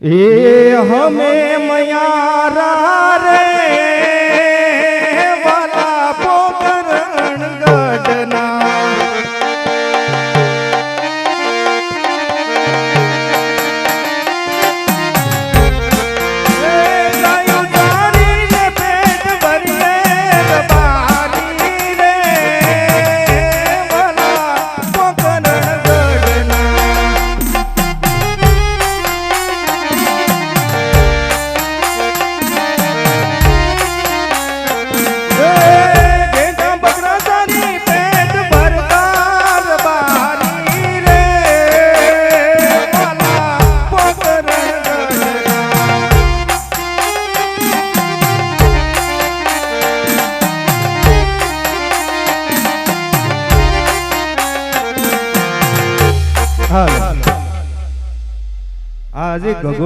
એ હમે મયારા રે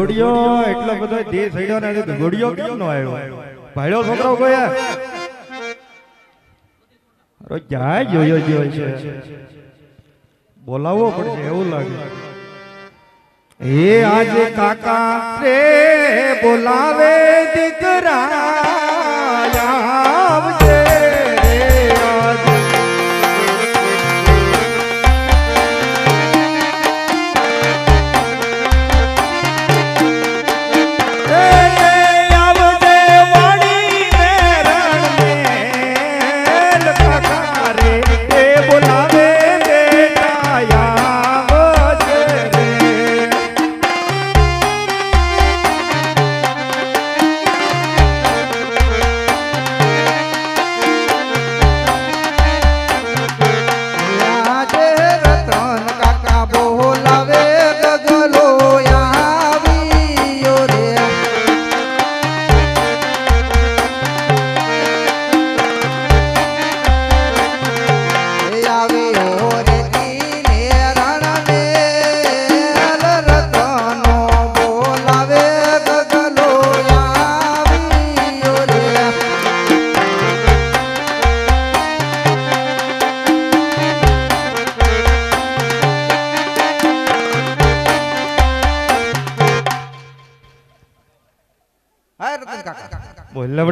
આજે એટલો બધો દેહ થયો ને ગગોડિયો કેમ નો આવ્યો? ભાડ્યો છોકરો ગયા અરે જાય જોયો જોયો છે. બોલાવવો પડશે, એવું લાગે. એ આજે કાકા રે બોલાવે દીકરા.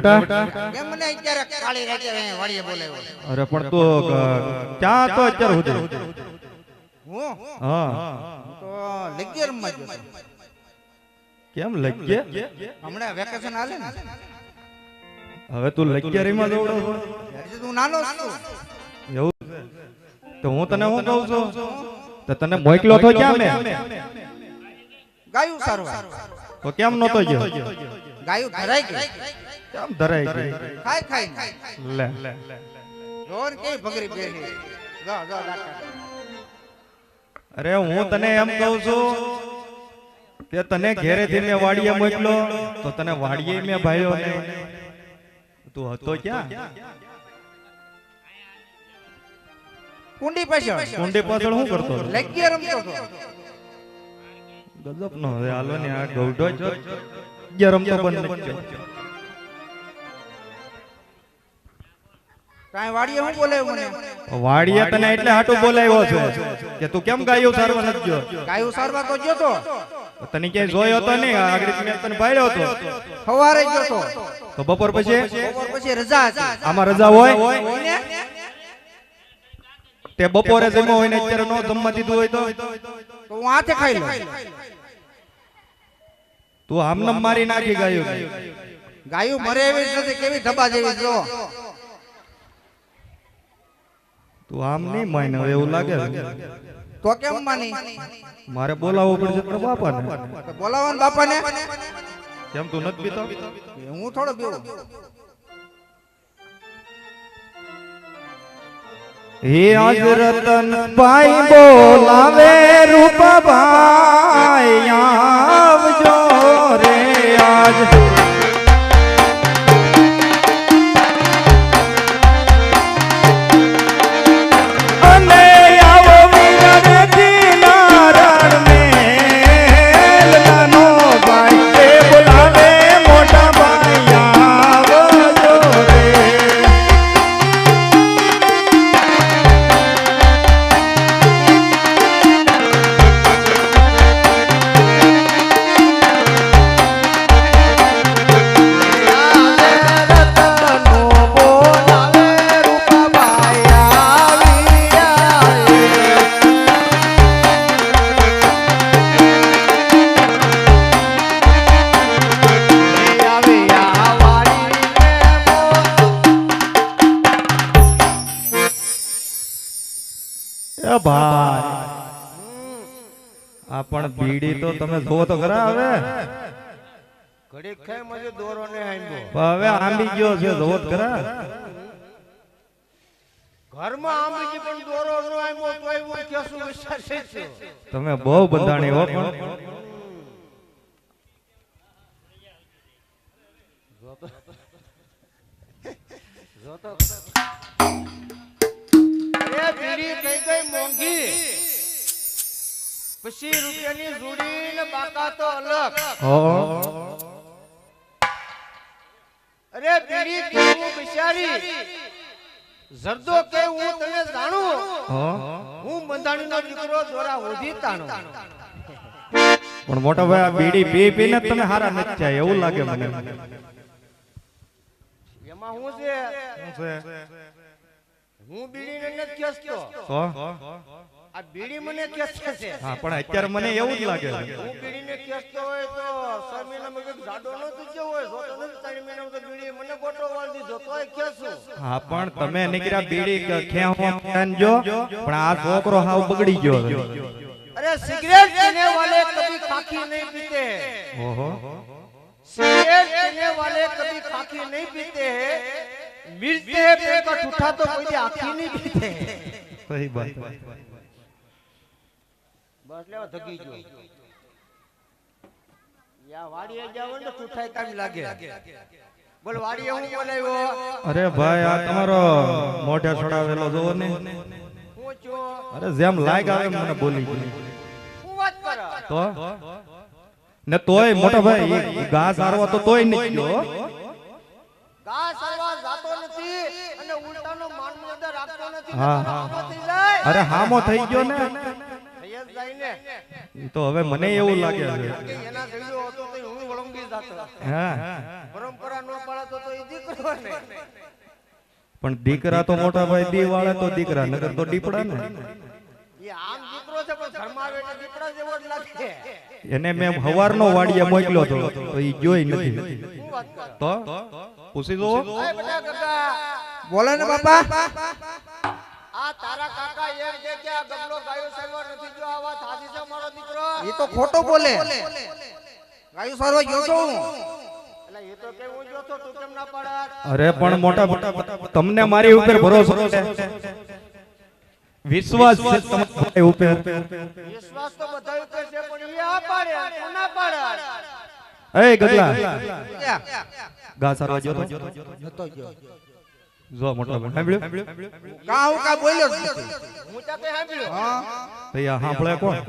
બેટા મને અત્યારે કાળી રાતે વાડીએ બોલાવ્યો અરે પણ તો ક્યાં તો અત્યારે સુધી? હું? હા. તો લગી માં ગયો કેમ લગ્ય? હમણાં વેકેશન આલે ને? હવે તું લગ્યમાં જોડો તો નાનો છું. એવું છે? તો હું તને હું કહું છું? તો તને મોકલો તો ક્યાં મે ગાયું સારું તો કેમ નતો ગયો? ગાયું ધરાઈ ગઈ કેમ ધરાઈ ગઈ ખાય ખાય. લે. જોર કે ભગરી બેઠી જો જો અરે હું તને એમ કહું છું કે તને ઘેરેથી મેં વાડીએ મોકલો તો તને વાડીએ મેં ભાઈઓ ને તું હતો ક્યાં? કુંડી પાછળ. કુંડી પાછળ. શું કરતો લગ્ય રમતો હતો. ગજબ નો હવે હાલો ને આ ગૌઢો જ રમતો બંધ નથી કાંઈ વાડીએ હું બોલાવ્યું મને? વાડીએ તને એટલે હાટું બોલાવ્યો છે કે તું કેમ ગાયું સારવા નથી ગયો? ગાયું સારવાર તો ગયો તો. તો તને ક્યાંય જોયો હતો નહીં? આગળ મેં તને ભાડ્યો હતો સવારે ગયો તો. તો બપોર પછી? બપોર પછી રજા આમાં રજા હોય? હોય તે બપોરે જમો હોય ને અત્યારે નો જમવા દીધું હોય તો? તો હું હાથે ખાઈ લઉં. તું આમને મારી નાખી ગાયું. ગાયું મરે એવી નથી કેવી ધબા જેવી જો. તું આમ નહીં માને એવું લાગે. તો કેમ માની? મારે બોલાવવો પડશે પણ બાપાને. બોલાવવાનું બાપાને? કેમ તું નથી પીતો? હું થોડો બેવું હે આજ રતન ભાઈ બોલાવે રૂપભાઈ. આવજો રે આજ. આ પણ બીડી તો તમે જોવો તો ખરા હવે. ઘડીક ખાય દોરો ને આંબો પણ હવે આંબી ગયો છે જોવો તો ખરા. ઘરમાં આંબીજી પણ દોરો નો આંબો તોય હું કેસું વિશ્વાસ છે તમે બહુ બંધાણી હો પણ. જોતો અરે બીડી કઈ કઈ મોંઘી. પછી રૂપિયાની જોડી ને બાકા તો અલગ. અરે બીડી કેવું બિચારી. જરદો કે હું તને જાણું? હો. બંધાણીનો દીકરો દોરા ઓધી તાણું. પણ મોટા ભાઈ આ બીડી પી પીને તમે હારા નથી જાય એવું લાગે મને. એમાં હું છે? હું બીડીને નથી કેસતો. તો? આ બીડી મને કેસ છે. હા પણ અત્યારે મને એવું જ લાગે છે. હું બીડીને કેસતો હોય તો છ મગજ જાડો ન થઈ ગયો હોય સોતો ન ત્રણ મહિના તો બીડી મને ગોટો વાળ દીધો તોય કેસું. હા પણ તમે નીકળ્યા બીડી ખેહો કાનજો પણ આ છોકરો હાવ બગડી ગયો અરે સિગરેટ પીને વાલે કભી ખાખી નહીં પીતે. ઓહો. સિગરેટ પીને વાલે કભી ખાખી નહીં પીતે. હે मिलते हैं पेट का ठूठा तो कोई आखी नहीं पीते हैं સહી બાત બસ લેવા ધગી જો યા વાડીએ જાવ ને ઠૂઠાય કામ લાગે બોલ વાડીએ હું બોલાવ્યો અરે ભાઈ આ તમારો મોઢે છોડાવેલો જોવો ને હું છો અરે જેમ લાગ આવે એમ મને બોલી ગઈ હું વાત કરો તો ને તોય મોટા ભાઈ ઈ ઘાસ હારવા તો તોય નહીં ગયો હા, અરે હામો થઈ ગયો ને. તો હવે મને એવું લાગે છે પણ દીકરા તો મોટા ભાઈ દી વાળે તો દીકરા નગર તો દીપડા ને. એને મેં હવારનો વાડીએ મોકલ્યો હતો તો એ જોઈ નથી. તો? પૂછી દો. અરે બોલો ને બાપા. આ તારા કાકા એમ કે કે આ ગમલો ગાયો સારવાર નથી જો આ વાત સાચી છે મારો દીકરો? એ તો ખોટો બોલે. ગાયું સારવા ગયો તો હું એટલે એ તો કે હું જો તો તું કેમ ના પાડત અરે પણ મોટા મોટા તમને મારી ઉપર ભરોસો છે. વિશ્વાસ છે તમારી ઉપર. વિશ્વાસ તો બધા ઉપર છે પણ એ આ પાડે તું ના એ ગગલા. ક્યાં? સારવા ગયો તો નતો ગયો. જો મોટા ભાઈ કા હું કા બોલ્યો હું તો કઈ સાંભળ્યું હા. ભઈ સાંભળે કોણ? એ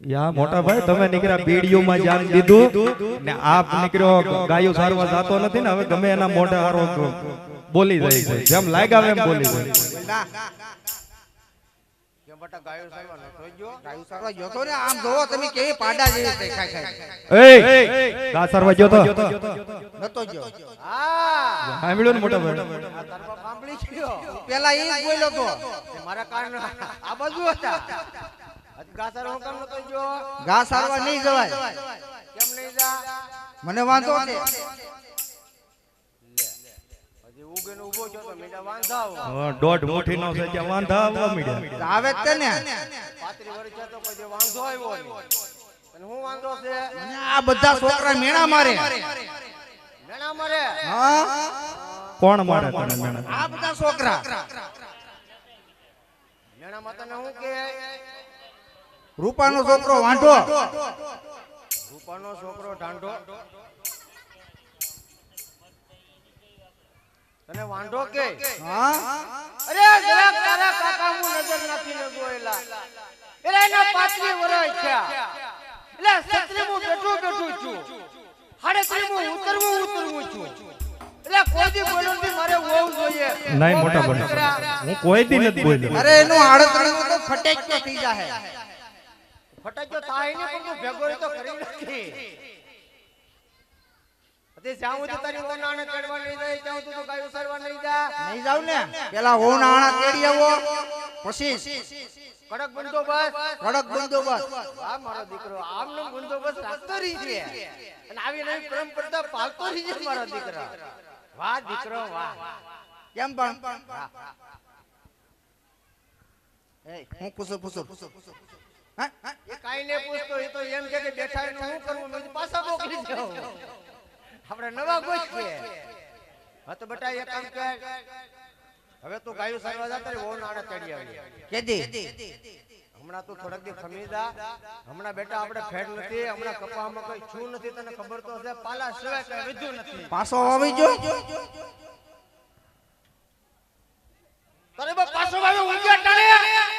યા મોટા ભાઈ તમે નીકળ્યા બીડીઓમાં જાન દીધું ને આપ નીકળ્યો ગાયો સારવા જાતો નથી ને હવે ગમે એના મોઢે હારો બોલી જાય છે. જેમ લાગ્યા એમ બોલી જાય. પેલા એ બોલ્યો તો. તે મારા કાન આ બાજુ હતા. હજી ગાસર હું કામ નતો ગયો? ઘા સારવા નહીં જવાય. કેમ નહીં જા? મને વાંધો છે. હજી ઉગે ને ઊભો છો તો મીડા દોઢ નો છે વાંધા આવવા મીડ્યા. આવે જ તે પાત્રી વર્ષ તો કોઈ વાંધો આવ્યો અને હું વાંધો છે? આ બધા છોકરા મેણા મારે. મેણા મરે? હા? કોણ મારે તને મેણા? આ બધા છોકરા. મેણા માતાને હું કે રૂપાનો છોકરો વાંઢો. રૂપાનો છોકરો ઢાંઢો. તને વાંઢો કે? હા? અરે જરા તારા કાકા હું નજર નાખીને જોયેલા એટલે એના પાંચમી વર્ષ થયા. એટલે સત્રી હું બેઠું બેઠું છું. સાડત્રી હું ઉતરવું ઉતરવું છું. એટલે કોઈ દી બોલો નથી મારે હોવું જોઈએ. નહીં મોટા ભાઈ હું કોઈ દી નથી બોલ્યો. અરે એનું આડતણું તો ફટેક તો થઈ જાહે. ફટાક્યો થાય ને પણ તું ભેગો તો કરી નથી તારી ઓનાને ચડવા નહીં જાય સુધી તું ગાયું નહીં જા. નહીં જાવ ને? પેલા હોન આણા તેડી આવો. પછી? કડક બંદોબસ્ત. કડક બંદોબસ્ત. આ મારો દીકરો આમનો બંદોબસ્ત રાખતો રહી છે. અને આવી નવી પરંપરા પાલતો રહી છે મારો દીકરો. વાહ દીકરો વાહ. કેમ પણ? હું પૂછું પૂછું. હા? હા? એ કાંઈ નહીં પૂછતો એ તો એમ કે બેઠા શું કરવું પાછા મોકલી દો આપણે નવા ગોઠવીએ. હા તો બેટા એક કામ કર. હવે તું ગાયું સારવા જતા રે ઓન આડે ચડી આવી. કેદી? હમણાં તું થોડાક દી ખમી હમણાં બેટા આપણે ફેડ નથી હમણાં કપામાં કઈ છું નથી તને ખબર તો હશે પાલા સિવાય કઈ વધ્યું નથી. પાછો આવી જો તારે બા પાછો વાળો ઊંઘ્યા ટાણે.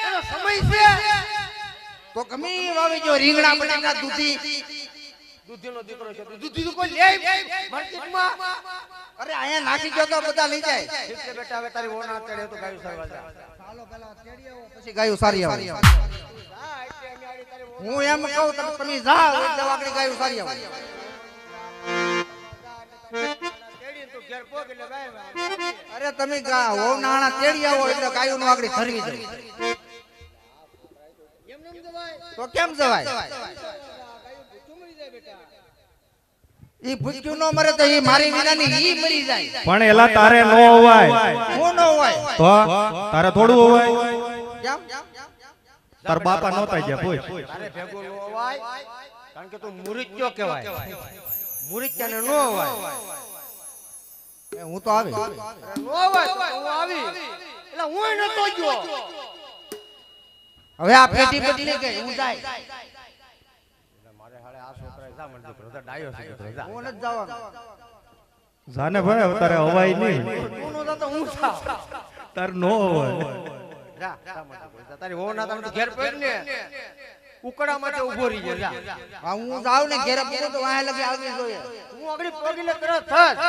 એનો સમય છે. તો ગમે વાવી જો રીંગણા બટાકા દૂધી. દૂધીનો દીકરો છે. દૂધી તો કોઈ લે માર્કેટમાં. અરે અહીંયા નાખી જો તો બધા લઈ જાય. ઠીક છે બેટા હવે તારી ઓના ચડે તો ગાયું સારવા જા. પછી ગાયું સારી આવે. હા, એટલે અમે આડી હું એમ કહું તમે તમે જાઓ એટલે વાકડી ગાયું સારી આવે. ગાય. અરે તમે ગા હોવ નાણા તેડી આવો એટલે ગાયું નું આગળ ફરવી જાય. તો કેમ જવાય ગાયું ભૂખ્યું મરી જાય બેટા. ઈ ભૂખ્યું નો મરે તો ઈ મારી વિનાની ઈ મરી જાય. પણ એલા તારે નો હોવાય. હું નો હોય તો તારે થોડું હોવાય. કેમ? તાર બાપા નહોતા ગયા પૂછ તારે ભેગો નો હોવાય કારણ કે તું મુરીચ્યો કહેવાય. મુરીચ્યાને નો હોવાય. એ હું તો આવી. નો હોવાય તો હું આવી. એટલે હું નતો ગયો. હવે આ પેટી બદલી ગઈ હું જાય. ડાયો છે હું નથી જવાનો. જાને ભાઈ હવે તારે હવાય નહીં. તું નો જાતો હું તાર નો. તારી વહુ ના તમે ઘેર પડ ને. ઉકડા માટે ઊભો રહી જા. હા હું જાઉં ને ઘેરે પૂરું તો વાહે લગી આવી જોઈએ. હું આગળ પગલે તરત થત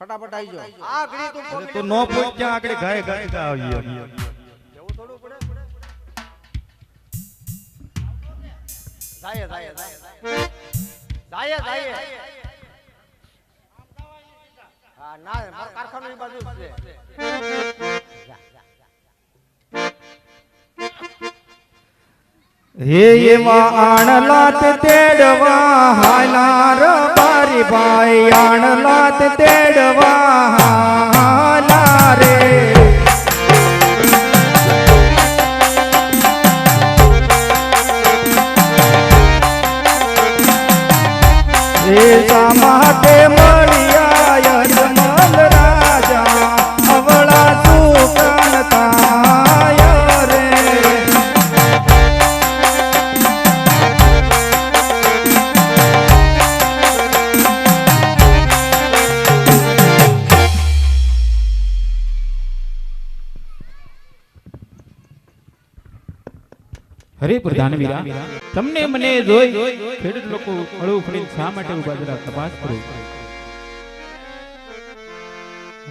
ફટાફટ આવી જાઓ. આગળ તું નો પૂછ ક્યાં આગળ ગાય ગાય ગા આવી જાય જાય જાય જાય હા ના મારો કારખાનો એ બાજુ છે. હે એવા આણલાત તેડવા હાલાર બારી ભાઈ આણલાત તેડવા. હરે પ્રધાનવીરા તમને મને જોઈ ખેડૂત લોકો અળું ફળીને શા માટે ઊભા જરા તપાસ કરો?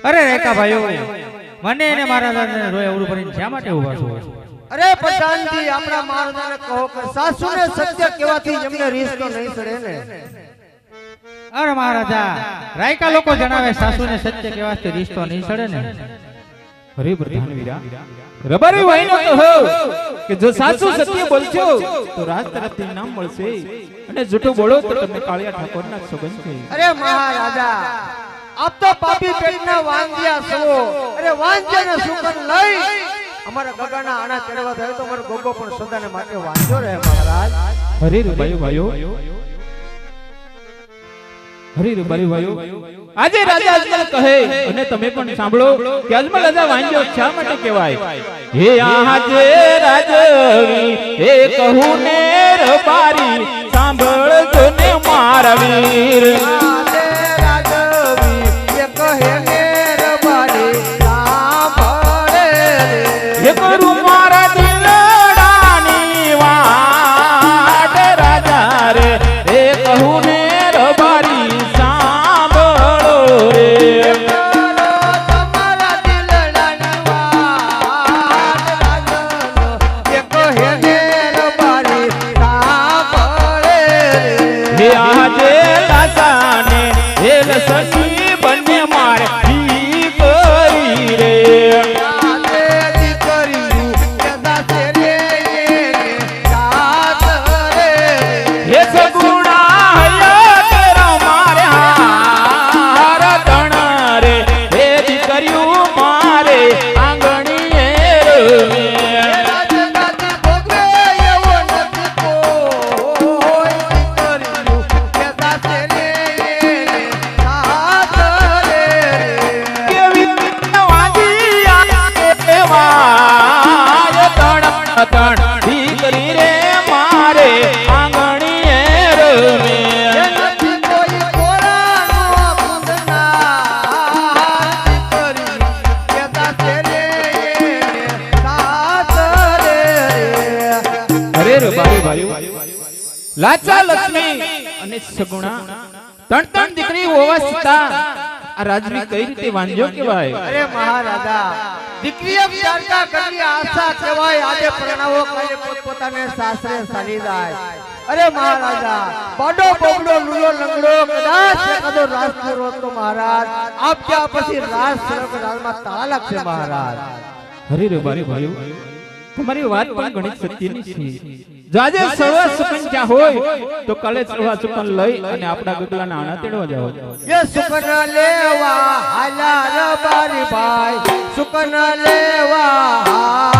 અરે રેખા ભાઈઓ મને અને મારા દાદાને રોય અવરું ભરીને શા માટે ઊભા છો? અરે પ્રધાનજી આપણા મહારાજાને કહો કે સાસુને સત્ય કહેવાથી એમને રીસ તો નહીં ચડે ને? અરે મહારાજા રાયકા લોકો જણાવે સાસુને સત્ય કહેવાથી તો નહીં સડે ને? હરે પ્રધાનવીરા રબારી વાઈનો કહો કે જો સાચું સત્ય બોલજો તો રાજ તરફથી નામ મળશે. અને જૂઠું બોલો તો તમને કાળિયા ઠાકોરના સોગંદ છે. અરે મહારાજા આપ તો પાપી પેટના વાંજ્યા છો. અરે વાંજ્યાને સુકન લઈ. અમારા ગગાના આણા ચડવા થયો તો અમારો ગોગો પણ સદાને માટે વાંજો રહે મહારાજ. હરે રૂબાઈ ભાઈઓ હરે રૂબાઈ ભાઈઓ આજે રાજા અજમલ કહે અને તમે પણ સાંભળો કે અજમલ રાજા વાંજ્યો શા માટે કહેવાય? હે આજે રાજવી હે કહું ને રબારી સાંભળજો ને મારા વીર. લાચા લક્ષ્મી અને સગુણા. ત્રણ ત્રણ દીકરી હોવા છતાં આ રાજવી કઈ રીતે વાંજો કહેવાય? અરે મહારાજા દીકરીઓ વિચારતા કરી આશા કહેવાય આજે પ્રણવો કરી પોતપોતાને સાસરે સાલી જાય. અરે મહારાજા બડો બોગડો લુલો લંગડો કદાચ કદો રાસ પૂરો તો મહારાજ આપ ત્યાં પછી રાસ સર્વ રાજમાં તાળા લાગશે મહારાજ. હરી રે ભાઈ ભાઈઓ તમારી વાત પણ ઘણી સત્યની છે. જો આજે સર્વ સુકન ચા હોય તો કાલે સર્વ સુકન લઈ અને આપણા ગગલાના આણા તેડવા જાઓ એ સુકન લેવા હાલા રબારી ભાઈ. સુકન લેવા